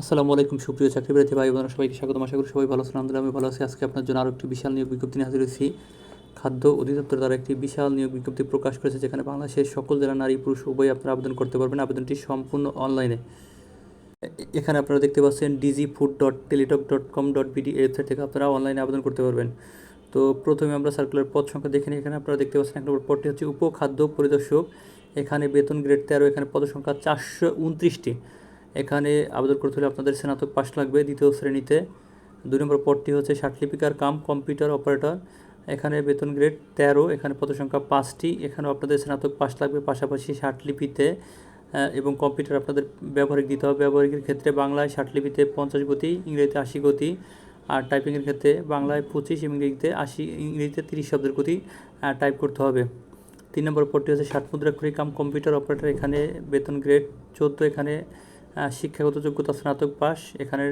আসসালামু আলাইকুম, সুপ্রিয় চাকরি প্রার্থী ভাই বোনেরা, সবাইকে স্বাগতম। আশা করি সবাই ভালো আছেন। আলহামদুলিল্লাহ আমি ভালো আছি। আজকে আপনার জন্য আরও একটি বিশাল নিয়োগ বিজ্ঞপ্তি নিয়ে হাজির হয়েছি। খাদ্য অধিদপ্তর দ্বারা একটি বিশাল নিয়োগ বিজ্ঞপ্তি প্রকাশ করেছে, যেখানে বাংলাদেশের সকল জেলা নারী, পুরুষ, উভয় আপনারা আবেদন করতে পারবেন। আবেদনটি সম্পূর্ণ অনলাইনে। এখানে আপনারা দেখতে পাচ্ছেন digi food dot Teletalk dot com dot BD website থেকে আপনারা অনলাইনে আবেদন করতে পারবেন। তো প্রথমে আমরা সার্কুলার পদ সংখ্যা দেখে নিই। এখানে আপনারা দেখতে পাচ্ছেন এক নম্বর পদটি হচ্ছে উপখাদ্য পরিদর্শক। এখানে বেতন গ্রেড তেরো, এখানে পদ সংখ্যা চারশো উনত্রিশটি। এখানে আবেদন করতে হলে আপনাদের স্নাতক পাশ লাগবে দ্বিতীয় শ্রেণীতে। দুই নম্বর পদটি হচ্ছে সার্টিফিকার কাম কম্পিউটার অপারেটর। এখানে বেতন গ্রেড তেরো, এখানে পদসংখ্যা পাঁচটি। এখানেও আপনাদের স্নাতক পাশ লাগবে, পাশাপাশি ষাটলিপিতে এবং কম্পিউটার আপনাদের ব্যবহারিক দিতে হবে। ব্যবহারিকের ক্ষেত্রে বাংলায় ষাটলিপিতে পঞ্চাশ গতি, ইংরেজিতে আশি গতি, আর টাইপিংয়ের ক্ষেত্রে বাংলায় পঁচিশ ইংরেজিতে আশি, ইংরেজিতে তিরিশ শব্দের গতি টাইপ করতে হবে। তিন নম্বর পদটি হচ্ছে ষাট মুদ্রাক্ষরী কাম কম্পিউটার অপারেটর। এখানে বেতন গ্রেড চোদ্দ, এখানে শিক্ষাগত যোগ্যতা স্নাতক পাস। এখানে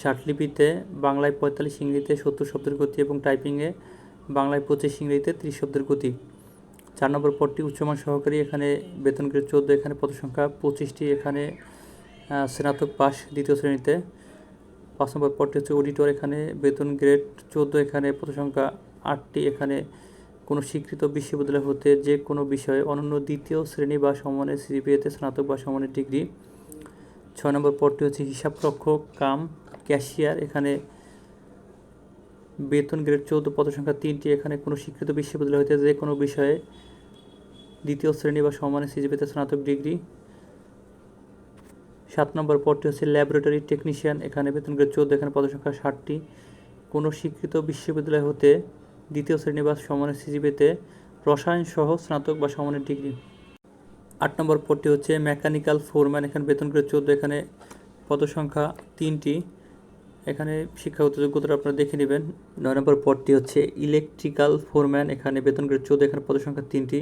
ষাটলিপিতে বাংলায় পঁয়তাল্লিশ ইংরেজিতে সত্তর শব্দের গতি এবং টাইপিংয়ে বাংলায় পঁচিশ ইংরেজিতে ত্রিশ শব্দের গতি। চার নম্বর পদটি উচ্চমান সহকারী, এখানে বেতন গ্রেড চোদ্দ, এখানে পদ সংখ্যা পঁচিশটি, এখানে স্নাতক পাস দ্বিতীয় শ্রেণীতে। পাঁচ নম্বর পদটি হচ্ছে অডিটর, এখানে বেতন গ্রেড চোদ্দ, এখানে পদ সংখ্যা আটটি, এখানে কোনো স্বীকৃত বিশ্ববিদ্যালয় হতে যে কোনো বিষয়ে অনন্য দ্বিতীয় শ্রেণি বা সমানের সিজিপিএতে স্নাতক বা সমানের ডিগ্রি। ছয় নম্বর পদটি হচ্ছে হিসাবরক্ষক, কাম, ক্যাশিয়ার। এখানে বেতন গ্রেড চৌদ্দ সংখ্যা তিনটি। এখানে কোনো স্বীকৃত বিশ্ববিদ্যালয় হতে যে কোনো বিষয়ে দ্বিতীয় শ্রেণি বা সমানের সিজিপিতে স্নাতক ডিগ্রি। সাত নম্বর পদটি হচ্ছে ল্যাবরেটরি টেকনিশিয়ান। এখানে বেতন গ্রেড চৌদ্দ, এখানে পদসংখ্যা ষাটটি। কোনো স্বীকৃত বিশ্ববিদ্যালয় হতে দ্বিতীয় শ্রেণি বা সমানের সিজিপিতে রসায়ন সহ স্নাতক বা সমানের ডিগ্রি। আট নম্বর পদটি হচ্ছে মেকানিক্যাল ফোরম্যান, এখানে বেতন গ্রেড চৌদ্দ, এখানে পদসংখ্যা তিনটি। এখানে শিক্ষাগত যোগ্যতা আপনারা দেখে নেবেন। নয় নম্বর পদটি হচ্ছে ইলেকট্রিক্যাল ফোরম্যান, এখানে বেতন গ্রেড চৌদ্দ, এখানে পদসংখ্যা তিনটি।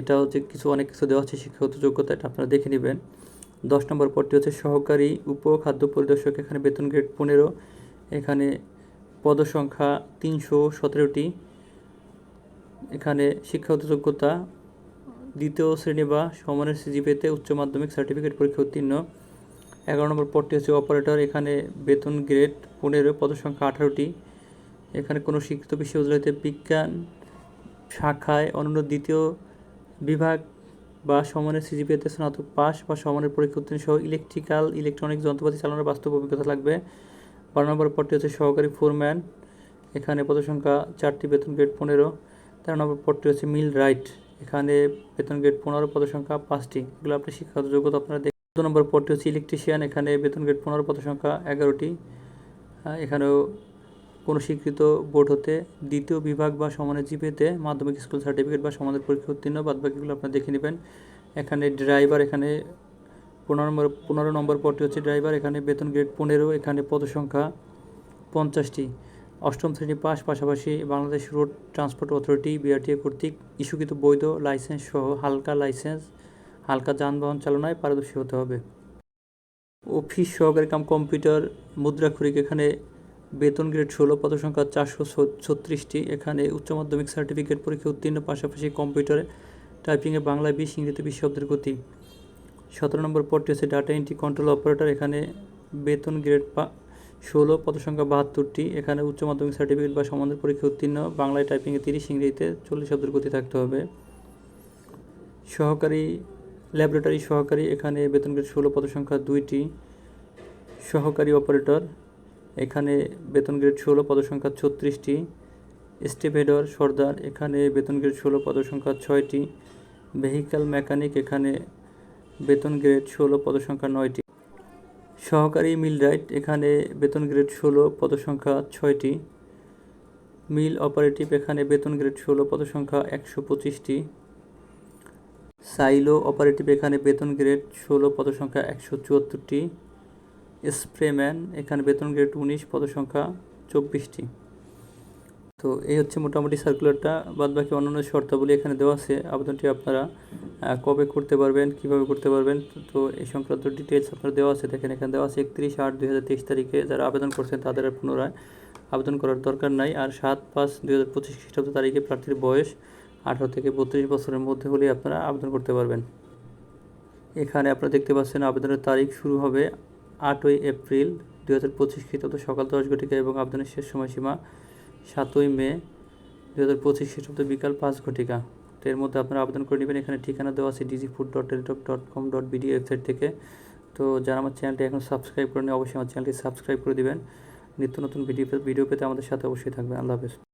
এটা হচ্ছে কিছু, অনেক কিছু দেওয়া আছে শিক্ষাগত যোগ্যতা এটা আপনারা দেখে নেবেন। দশ নম্বর পদটি হচ্ছে সহকারী উপখাদ্য পরিদর্শক, এখানে বেতন গ্রেড পনেরো, এখানে পদসংখ্যা তিনশো সতেরোটি। এখানে শিক্ষাগত যোগ্যতা দ্বিতীয় শ্রেণি বা সমানের সিজিপিতে উচ্চ মাধ্যমিক সার্টিফিকেট পরীক্ষা উত্তীর্ণ। এগারো নম্বর পদটি হচ্ছে অপারেটর। এখানে বেতন গ্রেড পনেরো, পদসংখ্যা আঠারোটি। এখানে কোনো শিক্ষিত বিশ্ববিদ্যালয়তে বিজ্ঞান শাখায় অনন্য দ্বিতীয় বিভাগ বা সমানের সিজিপিএতে স্নাতক পাস বা সমানের পরীক্ষা উত্তীর্ণ সহ ইলেকট্রিক্যাল ইলেকট্রনিক যন্ত্রপাতি চালানোর বাস্তব অভিজ্ঞতা লাগবে। বারো নম্বর পদটি হচ্ছে সহকারী ফোরম্যান। এখানে পদসংখ্যা চারটি, বেতন গ্রেড পনেরো। তেরো নম্বর পদটি হচ্ছে মিল রাইট। এখানে বেতন গ্রেড পনেরো পদসংখ্যা পাঁচটি। এগুলো আপনি শিক্ষাগত যোগ্যতা আপনারা দেখ চোদ্দ নম্বর পদটি হচ্ছে ইলেকট্রিশিয়ান এখানে বেতন গ্রেড পনেরো পদসংখ্যা এগারোটি। এখানেও কোনো স্বীকৃত বোর্ড হতে দ্বিতীয় বিভাগ বা সমানের জিপিতে মাধ্যমিক স্কুল সার্টিফিকেট বা সমানের পরীক্ষা উত্তীর্ণ বাদ বাকিগুলো আপনারা দেখে নেবেন। এখানে ড্রাইভার এখানে পনেরো নম্বর পনেরো নম্বর পদটি হচ্ছে ড্রাইভার এখানে বেতন গ্রেড পনেরো, এখানে পদসংখ্যা পঞ্চাশটি। অষ্টম শ্রেণি পাস পাশাপাশি Bangladesh road transport authority, BRTA কর্তৃক ইস্যুকৃত বৈধ লাইসেন্স সহ হালকা লাইসেন্স, হালকা যানবাহন চালনায় পারদর্শী হতে হবে। অফিস সহকারী কাম কম্পিউটার মুদ্রাক্ষরিক এখানে বেতন গ্রেড ষোলো, পদসংখ্যা চারশো ছত্রিশটি। এখানে উচ্চ মাধ্যমিক সার্টিফিকেট পরীক্ষা উত্তীর্ণ পাশাপাশি কম্পিউটারে টাইপিংয়ে বাংলায় বিশ, ইংরেজিতে বিশ শব্দের গতি। সতেরো নম্বর পদটি হচ্ছে ডাটা এন্ট্রি কন্ট্রোল অপারেটর। এখানে বেতন গ্রেড পা ষোলো, পদসংখ্যা বাহাত্তরটি, এখানে উচ্চ মাধ্যমিক সার্টিফিকেট বা সমানের পরীক্ষা উত্তীর্ণ, বাংলায় টাইপিংয়ে তিরিশ, ইংরেজিতে চল্লিশ শব্দের গতি থাকতে হবে। সহকারী ল্যাবরেটরি সহকারী, এখানে বেতন গ্রেড ষোলো, পদসংখ্যা দুইটি। সহকারী অপারেটর এখানে বেতন গ্রেড ষোলো, পদসংখ্যা ছত্রিশটি। স্টেভেডর সর্দার, এখানে বেতন গ্রেড ষোলো, পদসংখ্যা ছয়টি। ভেহিক্যাল মেকানিক এখানে বেতন গ্রেড ষোলো, পদসংখ্যা নয়টি। সহকারী মিল রাইট, এখানে বেতন গ্রেড ষোলো, পদসংখ্যা ছয়টি। মিল অপারেটিভ, এখানে বেতন গ্রেড ষোলো, পদসংখ্যা একশো পঁচিশটি। সাইলো অপারেটিভ, এখানে বেতন গ্রেড ষোলো, পদসংখ্যা একশো চুয়াত্তরটি। স্প্রেম্যান, এখানে বেতন গ্রেড উনিশ, পদসংখ্যা চব্বিশটি। তো এই হচ্ছে মোটামুটি সার্কুলারটা বাদ বাকি অন্যান্য শর্তাবলী এখানে দেওয়া আছে। আবেদনটি আপনারা কবে করতে পারবেন, কীভাবে করতে পারবেন, তো এই সংক্রান্ত ডিটেলস আপনার দেওয়া আছে। দেখেন, এখানে দেওয়া আছে একত্রিশ আট দুই হাজার তেইশ তারিখে যারা আবেদন করছেন তাদের আর পুনরায় আবেদন করার দরকার নাই। আর সাত পাঁচ দুই হাজার পঁচিশ খ্রিস্টাব্দ তারিখে প্রার্থীর বয়স আঠারো থেকে বত্রিশ বছরের মধ্যে হলে আপনারা আবেদন করতে পারবেন। এখানে আপনারা দেখতে পাচ্ছেন আবেদনের তারিখ শুরু হবে আটই এপ্রিল দুই হাজার পঁচিশ খ্রিস্টাব্দ সকাল দশ ঘটিকা এবং আবেদনের শেষ সময়সীমা সাতই মে দু হাজার পঁচিশ খ্রিস্টাব্দ বিকাল পাঁচ ঘটিকা। তো এর মধ্যে আপনারা আবেদন করে নেবেন, এখানে ঠিকানা দেওয়া আছে digi food dot Teletalk dot com dot BD website থেকে। তো যারা আমার চ্যানেলটি এখন সাবস্ক্রাইব করেনি অবশ্যই আমার চ্যানেলটি সাবস্ক্রাইব করে দেবেন। নিত্য নতুন ভিডিও ভিডিও পেতে আমাদের সাথে অবশ্যই থাকবেন। আল্লাহ হাফেজ।